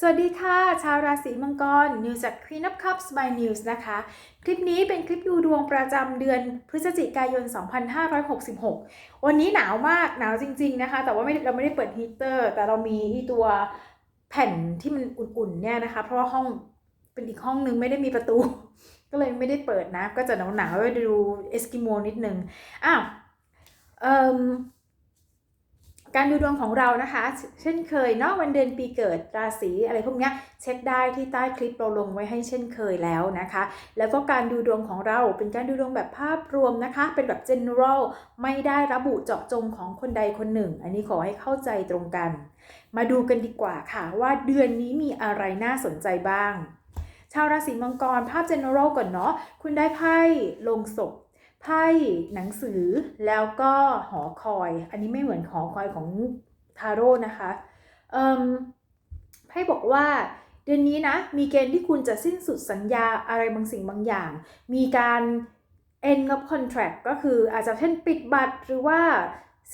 สวัสดีค่ะ ชาวราศีมังกร นิวจาก Queen of Cups by News นะคะ คลิปนี้เป็นคลิปดูดวงประจำเดือนพฤศจิกายน 2566 วันนี้หนาวมากหนาวจริง ๆนะคะ แต่ว่าไม่เราไม่ได้เปิดฮีเตอร์ แต่เรามีตัวแผ่นที่มันอุ่นๆเนี่ยนะคะ เพราะว่าห้องเป็นอีกห้องนึงไม่ได้มีประตู ก็เลยไม่ได้เปิดนะ ก็จะหนาวๆดูเอสกิโมนิดนึงอ้าวเอ่ม การดูดวงของเรานะคะ เช่นเคยเนาะวันเดือนปีเกิดราศีอะไรพวกนี้เช็คได้ที่ใต้คลิปเราลงไว้ให้เช่นเคยแล้วนะคะ แล้วก็การดูดวงของเราเป็นการดูดวงแบบภาพรวมนะคะ เป็นแบบ general ไม่ได้ระบุเจาะจงของคนใดคนหนึ่ง อันนี้ขอให้เข้าใจตรงกัน มาดูกันดีกว่าค่ะว่าเดือนนี้มีอะไรน่าสนใจบ้าง ชาวราศีมังกรภาพ general ก่อนเนาะคุณได้ไพ่ลงศพ ไพ่หนังสือแล้วก็หอคอย อันนี้ไม่เหมือนหอคอยของทาโร่นะคะไพ่บอกว่าเดือนนี้นะมีเกณฑ์ที่คุณจะสิ้นสุดสัญญาอะไรบางสิ่งบางอย่าง มีการ end of contract ก็คืออาจจะเช่นปิดบัตรหรือว่า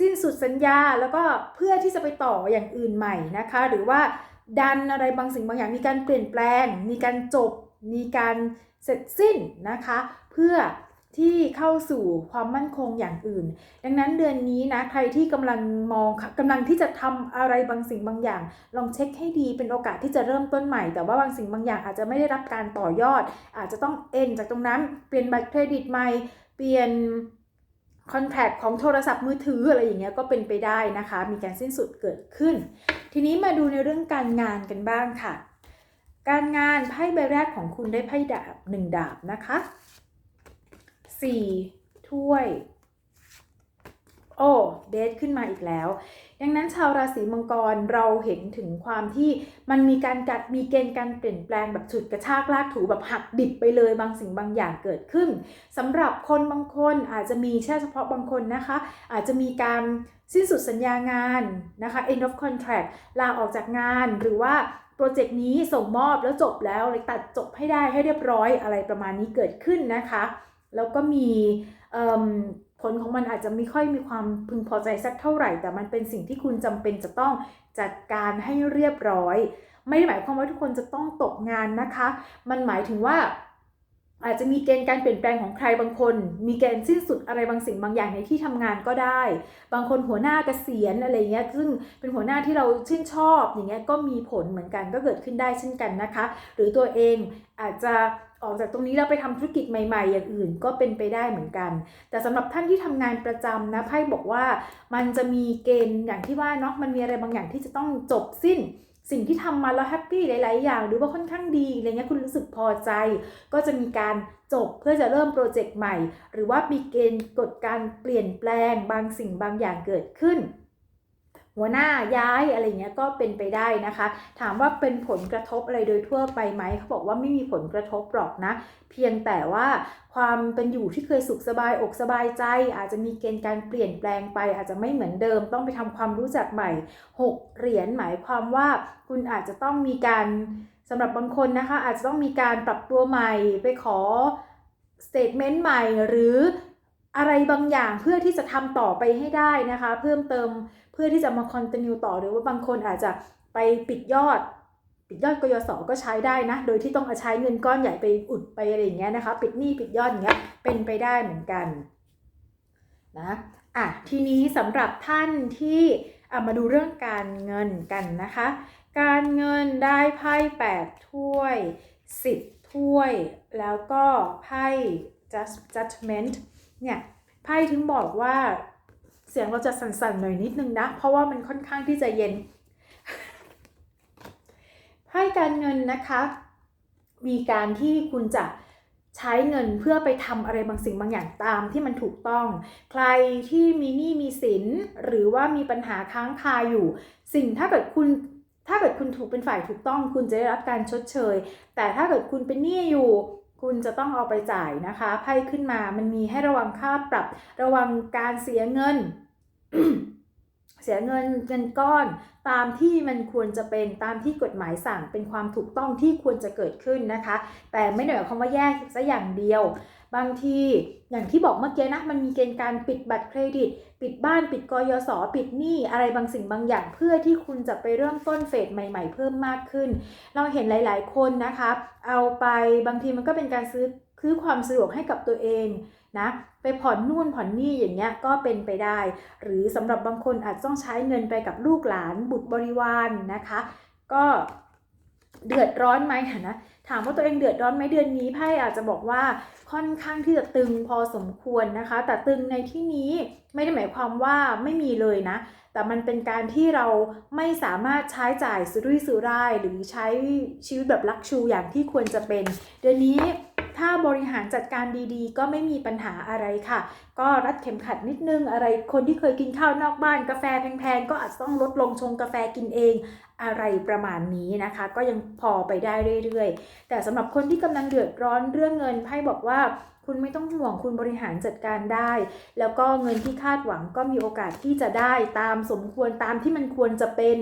สิ้นสุดสัญญาแล้วก็เพื่อที่จะไปต่ออย่างอื่นใหม่นะคะ หรือว่าดันอะไรบางสิ่งบางอย่าง มีการเปลี่ยนแปลง มีการจบ มีการเสร็จสิ้นนะคะ เพื่อ ที่เข้าสู่ความมั่นคงอย่างอื่น ดังนั้นเดือนนี้นะใครที่กำลังมองกำลังที่จะทำอะไรบางสิ่งบางอย่าง ลองเช็คให้ดีเป็นโอกาสที่จะเริ่มต้นใหม่ แต่ว่าบางสิ่งบางอย่างอาจจะไม่ได้รับการต่อยอด อาจจะต้องเอ็นจากตรงนั้นเปลี่ยนบัตรเครดิตใหม่เปลี่ยนคอนแทคของโทรศัพท์มือถืออะไรอย่างเงี้ยก็เป็นไปได้นะคะ มีการสิ้นสุดเกิดขึ้น ทีนี้มาดูในเรื่องการงานกันบ้างค่ะ การงานไพ่ใบแรกของคุณได้ไพ่ดาบหนึ่งดาบนะคะ สี่ถ้วย โอ้เดทขึ้นมาอีกแล้ว ดังนั้นชาวราศีมังกรเราเห็นถึงความที่มันมีการกัดมีเกณฑ์การเปลี่ยนแปลงแบบฉุดกระชากลากถูแบบหักดิบไปเลยบางสิ่งบางอย่างเกิดขึ้นสำหรับคนบางคนอาจจะมีแค่เฉพาะบางคนนะคะ อาจจะมีการสิ้นสุดสัญญางานนะคะ end of contract ลาออกจากงานหรือว่าโปรเจกต์นี้ส่งมอบแล้วจบแล้วเลยตัดจบให้ได้ให้เรียบร้อยอะไรประมาณนี้เกิดขึ้นนะคะ แล้วก็มีผลของมันอาจจะไม่ค่อยมีความพึงพอใจสักเท่าไหร่ แต่มันเป็นสิ่งที่คุณจำเป็นจะต้องจัดการให้เรียบร้อย ไม่ได้หมายความว่าทุกคนจะต้องตกงานนะคะ มันหมายถึงว่าอาจจะมีเกณฑ์การเปลี่ยนแปลงของใครบางคน มีเกณฑ์สิ้นสุดอะไรบางสิ่งบางอย่างในที่ทำงานก็ได้ บางคนหัวหน้าเกษียณอะไรเงี้ย ซึ่งเป็นหัวหน้าที่เราชื่นชอบอย่างเงี้ยก็มีผลเหมือนกันก็เกิดขึ้นได้เช่นกันนะคะ หรือตัวเองอาจจะ ออกจากตรงนี้แล้วไปทำธุรกิจใหม่ ๆ อย่างอื่นก็เป็นไปได้เหมือนกัน แต่สำหรับท่านที่ทำงานประจำนะไพ่บอกว่ามันจะมีเกณฑ์อย่างที่ว่าเนาะมันมีอะไรบางอย่างที่จะต้องจบสิ้น สิ่งที่ทำมาแล้วแฮปปี้หลาย ๆ อย่าง หรือว่าค่อนข้างดีอะไรเงี้ยคุณรู้สึกพอใจ ก็จะมีการจบเพื่อจะเริ่มโปรเจกต์ใหม่ หรือว่ามีเกณฑ์กฎการเปลี่ยนแปลงบางสิ่งบางอย่างเกิดขึ้น หัวหน้าย้ายอะไรเงี้ยก็เป็นไปได้นะคะ ถามว่าเป็นผลกระทบอะไรโดยทั่วไปไหมเขาบอกว่าไม่มีผลกระทบหรอกนะ เพียงแต่ว่าความเป็นอยู่ที่เคยสุขสบายอกสบายใจ อาจจะมีเกณฑ์การเปลี่ยนแปลงไป อาจจะไม่เหมือนเดิม ต้องไปทำความรู้จักใหม่ 6 เหรียญหมายความว่าคุณอาจจะต้องมีการสำหรับบางคนนะคะ อาจจะต้องมีการปรับตัวใหม่ไปขอสเตทเมนต์ใหม่หรืออะไรบางอย่างเพื่อที่จะทำต่อไปให้ได้นะคะ เพิ่มเติม พื่อที่จะมาคอนติเนียต่อหรือว่าบางคนอาจจะไปปิดยอด ปิดยอดกยศก็ใช้ได้นะ โดยที่ต้องเอาใช้เงินก้อนใหญ่ไปอุดไปอะไรอย่างเงี้ยนะคะ ปิดหนี้ปิดยอดอย่างเงี้ยเป็นไปได้เหมือนกันนะอะทีนี้สำหรับท่านที่อะมาดูเรื่องการเงินกันนะคะ การเงินได้ไพ่แปดถ้วยสิบถ้วย แล้วก็ไพ่ judgment เนี่ยไพ่ถึงบอกว่า เสียงเราจะสั่นๆหน่อยนิดนึงนะ เพราะว่ามันค่อนข้างที่จะเย็นไพ่การเงินนะคะ มีการที่คุณจะใช้เงินเพื่อไปทำอะไรบางสิ่งบางอย่างตามที่มันถูกต้อง ใครที่มีหนี้มีสินหรือว่ามีปัญหาค้างคาอยู่ สิ่งถ้าเกิดคุณถ้าเกิดคุณถูกเป็นฝ่ายถูกต้อง คุณจะได้รับการชดเชย แต่ถ้าเกิดคุณเป็นหนี้อยู่ คุณจะต้องเอาไปจ่ายนะคะไพ่ขึ้นมามันมีให้ระวังค่าปรับ ระวังการเสียเงิน เสียเงินเงินก้อน ตามที่มันควรจะเป็นตามที่กฎหมายสั่งเป็นความถูกต้องที่ควรจะเกิดขึ้นนะคะ แต่ไม่เหมายความว่าแยกซะอย่างเดียว บางที อย่างที่บอกเมื่อกี้นะ มันมีเกณฑ์การปิดบัตรเครดิต ปิดบ้านปิดกยศปิดหนี้อะไรบางสิ่งบางอย่างเพื่อที่คุณจะไปเริ่มต้นเฟสใหม่ ๆ เพิ่มมากขึ้น เราเห็นหลาย ๆ คนนะคะ เอาไปบางทีมันก็เป็นการซื้อคือความสะดวกให้กับตัวเองนะไปผ่อนนู่นผ่อนนี่อย่างเงี้ยก็เป็นไปได้ หรือสำหรับบางคนอาจต้องใช้เงินไปกับลูกหลานบุตรบริวารนนะคะ ก็ เดือดร้อนไหมนะถามว่าตัวเองเดือดร้อนไหมเดือนนี้ไพ่อาจจะบอกว่าค่อนข้างที่จะตึงพอสมควรนะคะ แต่ตึงในที่นี้ไม่ได้หมายความว่าไม่มีเลยนะ แต่มันเป็นการที่เราไม่สามารถใช้จ่ายสุรุ่ยสุร่ายหรือใช้ชีวิตแบบลักชูอย่างที่ควรจะเป็น เดือนนี้ ถ้าบริหารจัดการดีๆ ก็ไม่มีปัญหาอะไรค่ะ ก็รัดเข็มขัดนิดนึงอะไร คนที่เคยกินข้าวนอกบ้านกาแฟแพงๆ ก็อาจจะต้องลดลงชงกาแฟกินเอง อะไรประมาณนี้นะคะ ก็ยังพอไปได้เรื่อยๆ แต่สำหรับคนที่กำลังเดือดร้อนเรื่องเงินไพ่บอกว่าคุณไม่ต้องห่วงคุณบริหารจัดการได้ แล้วก็เงินที่คาดหวังก็มีโอกาสที่จะได้ตามสมควรตามที่มันควรจะเป็น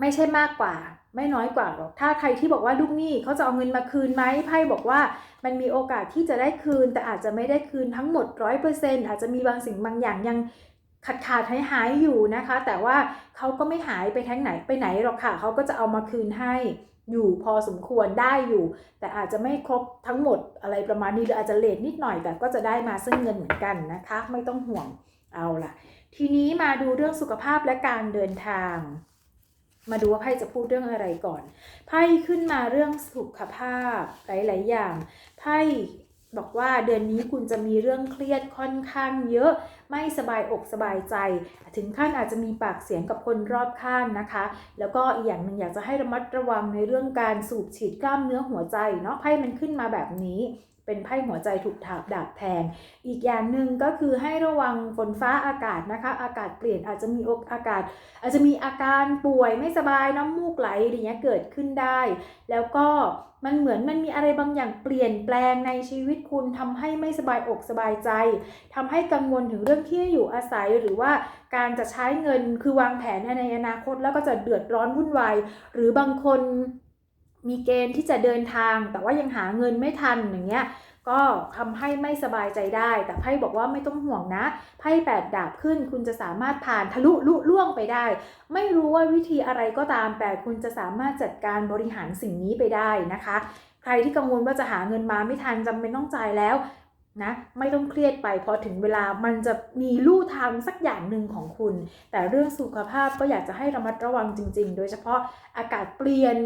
ไม่ใช่มากกว่า ไม่น้อยกว่าหรอกถ้าใครที่บอกว่าลูกหนี้เขาจะเอาเงินมาคืนไหมไพ่บอกว่ามันมีโอกาสที่จะได้คืน แต่อาจจะไม่ได้คืนทั้งหมดร้อยเปอร์เซ็นต์อาจจะมีบางสิ่งบางอย่างยังขาดขาดหายหายอยู่นะคะ แต่ว่าเขาก็ไม่หายไปทั้งไหนไปไหนหรอกค่ะเขาก็จะเอามาคืนให้อยู่พอสมควรได้อยู่ แต่อาจจะไม่ครบทั้งหมดอะไรประมาณนี้หรืออาจจะเลทนิดหน่อย แต่ก็จะได้มาซึ่งเงินเหมือนกันนะคะ ไม่ต้องห่วงเอาล่ะ ทีนี้มาดูเรื่องสุขภาพและการเดินทาง มาดูว่าไพ่จะพูดเรื่องอะไรก่อน ไพ่ขึ้นมาเรื่องสุขภาพหลาย ๆ อย่าง ไพ่บอกว่าเดือนนี้คุณจะมีเรื่องเครียดค่อนข้างเยอะ ไม่สบายอกสบายใจ ถึงขั้นอาจจะมีปากเสียงกับคนรอบข้างนะคะ แล้วก็อีกอย่างหนึ่งอยากจะให้ระมัดระวังในเรื่องการสูบฉีดกล้ามเนื้อหัวใจเนาะไพ่มันขึ้นมาแบบนี้ เป็นไพ่หัวใจถูกถาบดาบแทง อีกอย่างหนึ่งก็คือให้ระวังฝนฟ้าอากาศนะคะ อากาศเปลี่ยนอาจจะมีอกอากาศ อาจจะมีอาการป่วยไม่สบายน้ำมูกไหลอะไรเงี้ยเกิดขึ้นได้ แล้วก็มันเหมือนมันมีอะไรบางอย่างเปลี่ยนแปลงในชีวิตคุณทำให้ไม่สบายอกสบายใจทำให้กังวลถึงเรื่องที่อยู่อาศัยหรือว่าการจะใช้เงินคือวางแผนในอนาคตแล้วก็จะเดือดร้อนวุ่นวายหรือบางคน มีเกณฑ์ที่จะเดินทาง แต่ว่ายังหาเงินไม่ทันอย่างเงี้ยก็ทำให้ไม่สบายใจได้ แต่ไพ่บอกว่าไม่ต้องห่วงนะไพ่แปดดาบขึ้น คุณจะสามารถผ่านทะลุลุล่วงไปได้ ไม่รู้ว่าวิธีอะไรก็ตามแต่คุณจะสามารถจัดการบริหารสิ่งนี้ไปได้นะคะ ใครที่กังวลว่าจะหาเงินมาไม่ทันจำเป็นต้องจ่ายแล้วนะไม่ต้องเครียดไปพอถึงเวลามันจะมีลู่ทางสักอย่างหนึ่งของคุณ แต่เรื่องสุขภาพก็อยากจะให้ระมัดระวังจริง ๆ โดยเฉพาะอากาศเปลี่ยน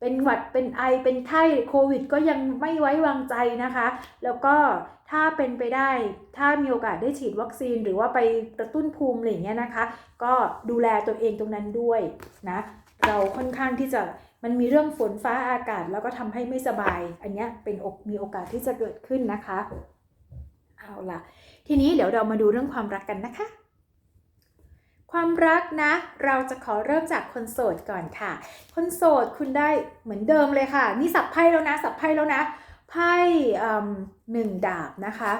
เป็นหวัดเป็นไอเป็นไข้โควิด ก็ยังไม่ไว้วางใจนะคะ แล้วก็ถ้าเป็นไปได้ถ้ามีโอกาสได้ฉีดวัคซีนหรือว่าไปกระตุ้นภูมิอะไรอย่างเงี้ยนะคะ ก็ดูแลตัวเองตรงนั้นด้วยนะเราค่อนข้างที่จะมันมีเรื่องฝนฟ้าอากาศแล้วก็ทำให้ไม่สบาย อันเนี้ยเป็นอกมีโอกาสที่จะเกิดขึ้นนะคะ เอาล่ะ ทีนี้เดี๋ยวเรามาดูเรื่องความรักกันนะคะ ความรักนะ เราจะขอเริ่มจากคนโสดก่อนค่ะ คนโสดคุณได้เหมือนเดิมเลยค่ะ นี่สับไพ่แล้วนะ สับไพ่แล้วนะ ไพ่หนึ่งดาบนะคะ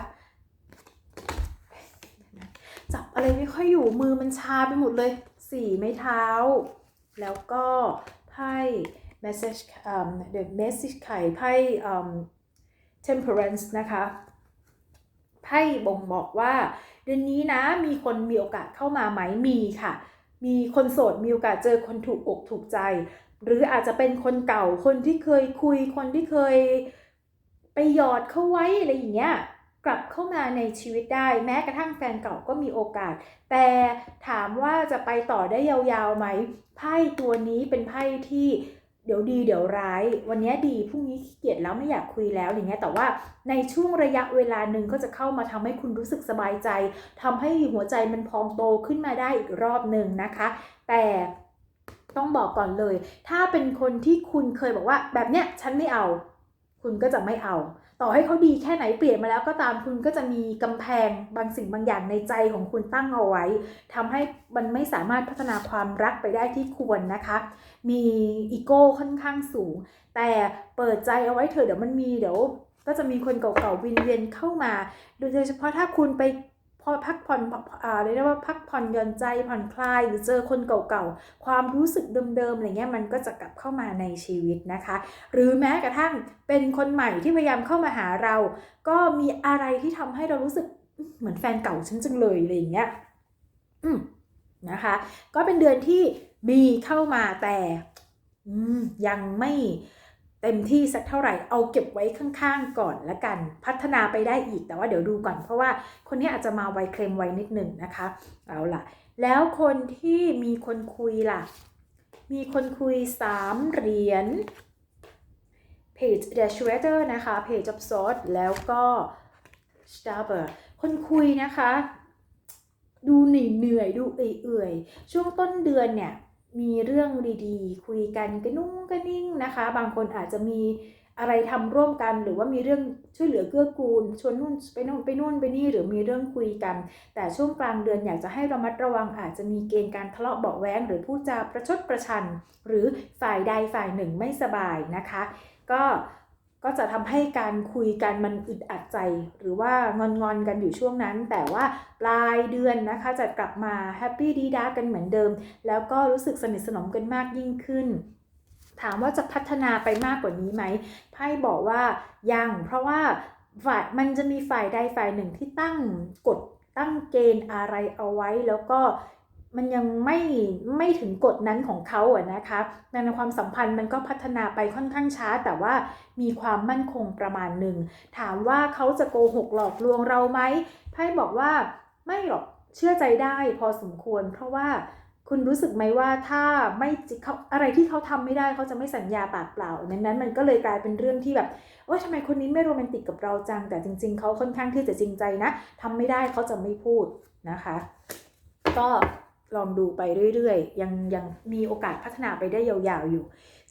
จับอะไรไม่ค่อยอยู่มือมันชาไปหมดเลยสี่ไม้เท้า แล้วก็ไพ่ message um, the message ไข่ไพ่ um, temperance นะคะ ไพ่บ่งบอกว่า เดือนนี้นะมีคนมีโอกาสเข้ามาไหมมีค่ะ มีคนโสดมีโอกาสเจอคนถูกอกถูกใจ หรืออาจจะเป็นคนเก่าคนที่เคยคุยคนที่เคยไปหยอดเข้าไว้อะไรอย่างเงี้ยกลับเข้ามาในชีวิตได้ แม้กระทั่งแฟนเก่าก็มีโอกาส แต่ถามว่าจะไปต่อได้ยาวๆไหมไพ่ตัวนี้เป็นไพ่ที่ เดี๋ยวดีเดี๋ยวร้าย วันนี้ดีพรุ่งนี้ขี้เกียจแล้วไม่อยากคุยแล้วอย่างเงี้ยแต่ว่าในช่วงระยะเวลาหนึ่งก็จะเข้ามาทำให้คุณรู้สึกสบายใจทำให้หัวใจมันพองโตขึ้นมาได้อีกรอบหนึ่งนะคะ แต่ต้องบอกก่อนเลย ถ้าเป็นคนที่คุณเคยบอกว่าแบบเนี้ยฉันไม่เอา คุณก็จะไม่เอา ต่อให้เขาดีแค่ไหนเปลี่ยนมาแล้วก็ตามคุณก็จะมีกำแพงบางสิ่งบางอย่างในใจของคุณตั้งเอาไว้ทำให้มันไม่สามารถพัฒนาความรักไปได้ที่ควรนะคะ มีอีโก้ค่อนข้างสูง แต่เปิดใจเอาไว้เถอะเดี๋ยวมันมีเดี๋ยว ก็จะมีคนเก่าๆวินเวียนเข้ามา โดยเฉพาะถ้าคุณไป พอพักผ่อนอ่าเรียกว่าพักผ่อนหย่อนใจผ่อนคลายหรือเจอคนเก่าๆ ความรู้สึกเดิมๆอะไรเงี้ยมันก็จะกลับเข้ามาในชีวิตนะคะ หรือแม้กระทั่งเป็นคนใหม่ที่พยายามเข้ามาหาเรา ก็มีอะไรที่ทำให้เรารู้สึกเหมือนแฟนเก่าฉันจังเลยอะไรอย่างเงี้ยอืมนะคะ ก็เป็นเดือนที่มีเข้ามาแต่อืมยังไม่ เต็มที่สักเท่าไหร่เอาเก็บไว้ข้างๆก่อนละกันพัฒนาไปได้อีกแต่ว่าเดี๋ยวดูก่อน เพราะว่าคนนี้อาจจะมาไวเคลมไวนิดหนึ่งนะคะเอาล่ะ แล้วคนที่มีคนคุยล่ะ มีคนคุย 3 เหรียญ page d a s h w a t e r นะคะ page of swords แล้วก็ stabber คนคุยนะคะ ดูเหนื่อยเหนื่อยๆดูเอื่อยๆช่วงต้นเดือนเนี่ย มีเรื่องดีๆ คุยกันกระนุ่งกระนิ่งนะคะ บางคนอาจจะมีอะไรทำร่วมกัน หรือว่ามีเรื่องช่วยเหลือเกื้อกูลชวนนู่นไปนู่นไปนู่นไปนี่หรือมีเรื่องคุยกัน แต่ช่วงกลางเดือนอยากจะให้ระมัดระวังอาจจะมีเกณฑ์การทะเลาะเบาแว้งหรือพูดจาประชดประชัน หรือฝ่ายใดฝ่ายหนึ่งไม่สบายนะคะ ก็ ก็จะทำให้การคุยกันมันอึดอัดใจ หรือว่างอนงอนๆกันอยู่ช่วงนั้น แต่ว่าปลายเดือนนะคะจะกลับมาแฮปปี้ดีดากันเหมือนเดิม แล้วก็รู้สึกสนิทสนมกันมากยิ่งขึ้น ถามว่าจะพัฒนาไปมากกว่านี้ไหมไพ่บอกว่ายังเพราะว่าฝ่ายมันจะมีฝ่ายใดฝ่ายหนึ่งที่ตั้งกฎตั้งเกณฑ์อะไรเอาไว้แล้วก็ มันยังไม่ไม่ถึงกฎนั้นของเขาอะนะคะในความสัมพันธ์มันก็พัฒนาไปค่อนข้างช้า แต่ว่ามีความมั่นคงประมาณหนึ่ง ถามว่าเขาจะโกหกหลอกลวงเราไหมไพ่บอกว่าไม่หรอกเชื่อใจได้พอสมควร เพราะว่าคุณรู้สึกไหมว่าถ้าไม่เขาอะไรที่เขาทำไม่ได้เขาจะไม่สัญญาปากเปล่าดังนั้นมันก็เลยกลายเป็นเรื่องที่แบบโอ๊ยทำไมคนนี้ไม่โรแมนติกกับเราจัง แต่จริง ๆเขาค่อนข้างที่จะจริงใจนะทำไม่ได้เขาจะไม่พูดนะคะ ก็ ลองดูไปเรื่อยๆ ยังยังมีโอกาสพัฒนาไปได้ยาวๆอยู่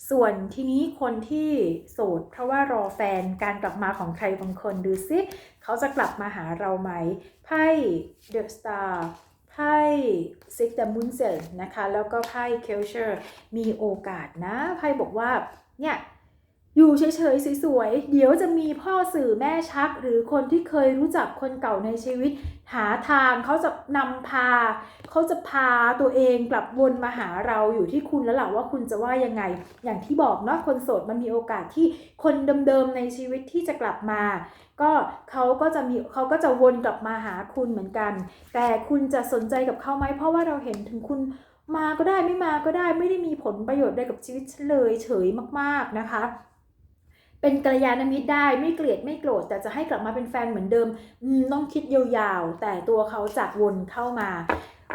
ส่วนทีนี้คนที่โสด เพราะว่ารอแฟนการกลับมาของใครบางคนดูซิเขาจะกลับมาหาเราไหมไพ่เดอะสตาร์ไพ่ซิกเดมุนเซนนะคะ แล้วก็ไพ่เคลเชอร์มีโอกาสนะไพ่บอกว่าเนี่ย อยู่เฉยๆสวยๆ เดี๋ยวจะมีพ่อสื่อแม่ชัก หรือคนที่เคยรู้จักคนเก่าในชีวิต หาทางเขาจะนำพา เขาจะพาตัวเองกลับวนมาหาเราอยู่ที่คุณแล้วหละว่าคุณจะว่ายังไง อย่างที่บอกเนาะคนโสดมันมีโอกาสที่คนเดิมๆในชีวิตที่จะกลับมา ก็เขาก็จะมีเขาก็จะวนกลับมาหาคุณเหมือนกัน แต่คุณจะสนใจกับเขาไหมเพราะว่าเราเห็นถึงคุณมาก็ได้ไม่มาก็ได้ไม่ได้มีผลประโยชน์ใดกับชีวิตเลยเฉยมากๆนะคะ เป็นกัลยาณมิตรได้ไม่เกลียดไม่โกรธแต่จะให้กลับมาเป็นแฟนเหมือนเดิมต้องคิดยาวๆ แต่ตัวเขาจากวนเข้ามา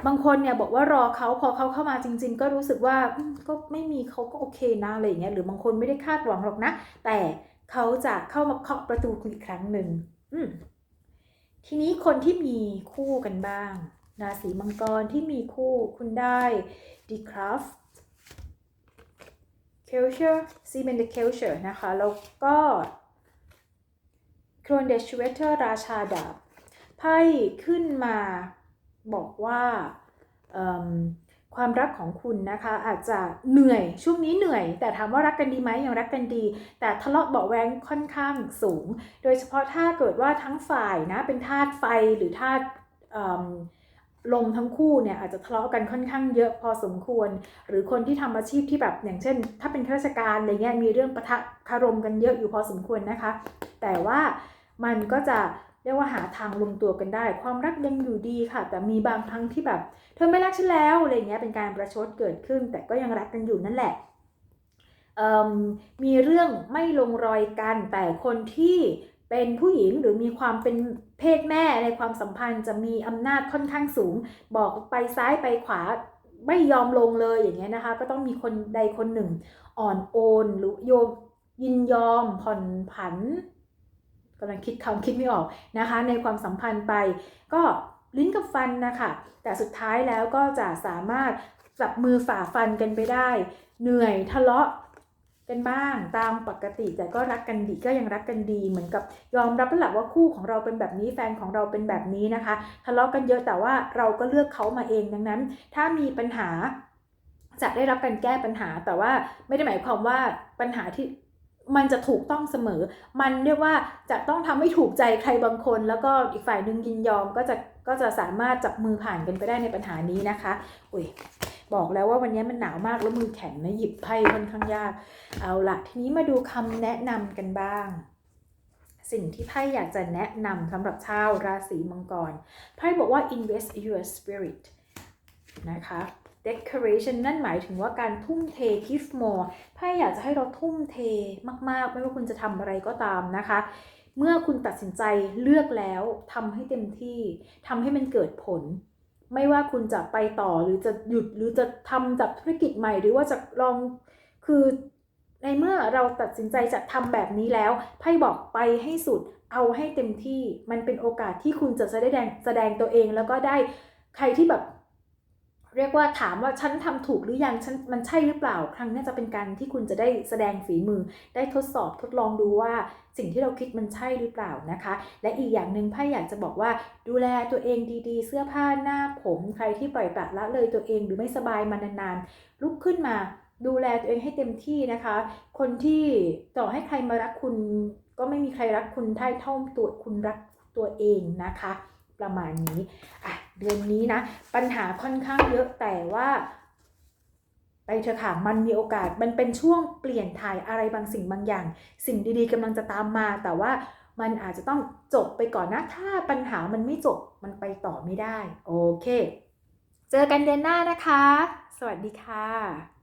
บางคนเนี่ยบอกว่ารอเขาพอเขาเข้ามาจริง ๆ ก็รู้สึกว่าก็ไม่มีเขาก็โอเคนะอะไรอย่างเงี้ยหรือบางคนไม่ได้คาดหวังหรอกนะ แต่เขาจะเข้ามาเคาะประตูคุณอีกครั้งหนึ่งทีนี้คนที่มีคู่กันบ้างราศีมังกรที่มีคู่คุณได้ d e c r a f t k e l s h e r s e m e n the k e l s h e r นะคะ แล้วก็ c r o n d e s h w e t e r ราชาดาบ ไพ่ขึ้นมาบอกว่าความรักของคุณนะคะอาจจะเหนื่อยช่วงนี้เหนื่อย แต่ถามว่ารักกันดีไหมยังรักกันดี แต่ทะเลาะเบาแวงค่อนข้างสูง โดยเฉพาะถ้าเกิดว่าทั้งฝ่ายนะเป็นธาตุไฟหรือธาตุ ลมทั้งคู่เนี่ยอาจจะทะเลาะกันค่อนข้างเยอะพอสมควร หรือคนที่ทำอาชีพที่แบบอย่างเช่น ถ้าเป็นข้าราชการอะไรเงี้ยมีเรื่องปะทะคารมกันเยอะอยู่พอสมควรนะคะ แต่ว่ามันก็จะเรียกว่าหาทางลงตัวกันได้ ความรักยังอยู่ดีค่ะ แต่มีบางครั้งที่แบบ เธอไม่รักฉันแล้วอะไรเงี้ยเป็นการประชดเกิดขึ้น แต่ก็ยังรักกันอยู่นั่นแหละมมีเรื่องไม่ลงรอยกันแต่คนที่เป็นผู้หญิงหรือมีความเป็น เพศแม่ในความสัมพันธ์จะมีอำนาจค่อนข้างสูง บอกไปซ้ายไปขวาไม่ยอมลงเลยอย่างเงี้ยนะคะ ก็ต้องมีคนใดคนหนึ่ง อ่อนโอนหรือโยมยินยอมผ่อนผันกำลังคิดคำคิดไม่ออกนะคะ ในความสัมพันธ์ไป ก็ลิ้นกับฟันนะคะแต่สุดท้ายแล้วก็จะสามารถจับมือฝ่าฟันกันไปได้ เหนื่อยทะเลาะ กันบ้างตามปกติแต่ก็รักกันดีก็ยังรักกันดี เหมือนกับยอมรับแล้วแหละว่าคู่ของเราเป็นแบบนี้แฟนของเราเป็นแบบนี้นะคะทะเลาะกันเยอะแต่ว่าเราก็เลือกเขามาเองดังนั้น ถ้ามีปัญหาจะได้รับการแก้ปัญหาแต่ว่าไม่ได้หมายความว่าปัญหาที่มันจะถูกต้องเสมอ มันเรียกว่าจะต้องทำให้ถูกใจใครบางคน แล้วก็อีกฝ่ายหนึ่งยินยอมก็จะ ก็จะสามารถจับมือผ่านกันไปได้ในปัญหานี้นะคะอุ้ยบอกแล้วว่าวันนี้มันหนาวมากแล้วมือแข็งนะหยิบไพ่ค่อนข้างยาก เอาละทีนี้มาดูคำแนะนำกันบ้าง สิ่งที่ไพ่อยากจะแนะนำสำหรับชาวราศีมังกรไพ่บอกว่า invest your spirit นะคะ decoration นั่นหมายถึงว่าการทุ่มเท give more ไพ่อยากจะให้เราทุ่มเทมาก ๆ ไม่ว่าคุณจะทำอะไรก็ตามนะคะ เมื่อคุณตัดสินใจเลือกแล้วทำให้เต็มที่ทำให้มันเกิดผล ไม่ว่าคุณจะไปต่อหรือจะหยุดหรือจะทำจากธุรกิจใหม่ หรือว่าจะลองคือในเมื่อเราตัดสินใจจะทำแบบนี้แล้วไพ่บอกไปให้สุดเอาให้เต็มที่มันเป็นโอกาสที่คุณจะแสดงแสดงตัวเองแล้วก็ได้ใครที่แบบ เรียกว่าถามว่าฉันทำถูกหรือยังฉันมันใช่หรือเปล่า ครั้งนี้จะเป็นการที่คุณจะได้แสดงฝีมือ ได้ทดสอบทดลองดูว่าสิ่งที่เราคิดมันใช่หรือเปล่านะคะ และอีกอย่างหนึ่งไพ่อยากจะบอกว่าดูแลตัวเองดีๆ เสื้อผ้าหน้าผมใครที่ปล่อยปละละเลยตัวเองหรือไม่สบายมานานๆลุกขึ้นมาดูแลตัวเองให้เต็มที่นะคะ คนที่ต่อให้ใครมารักคุณ ก็ไม่มีใครรักคุณได้เท่าตัวคุณรักตัวเองนะคะ ประมาณนี้อะเดือนนี้นะ ปัญหาค่อนข้างเยอะแต่ว่าไปเถอะค่ะ มันมีโอกาส มันเป็นช่วงเปลี่ยนถ่ายอะไรบางสิ่งบางอย่าง สิ่งดีๆกำลังจะตามมา แต่ว่ามันอาจจะต้องจบไปก่อนนะ ถ้าปัญหามันไม่จบ มันไปต่อไม่ได้ โอเค เจอกันเดือนหน้านะคะ สวัสดีค่ะ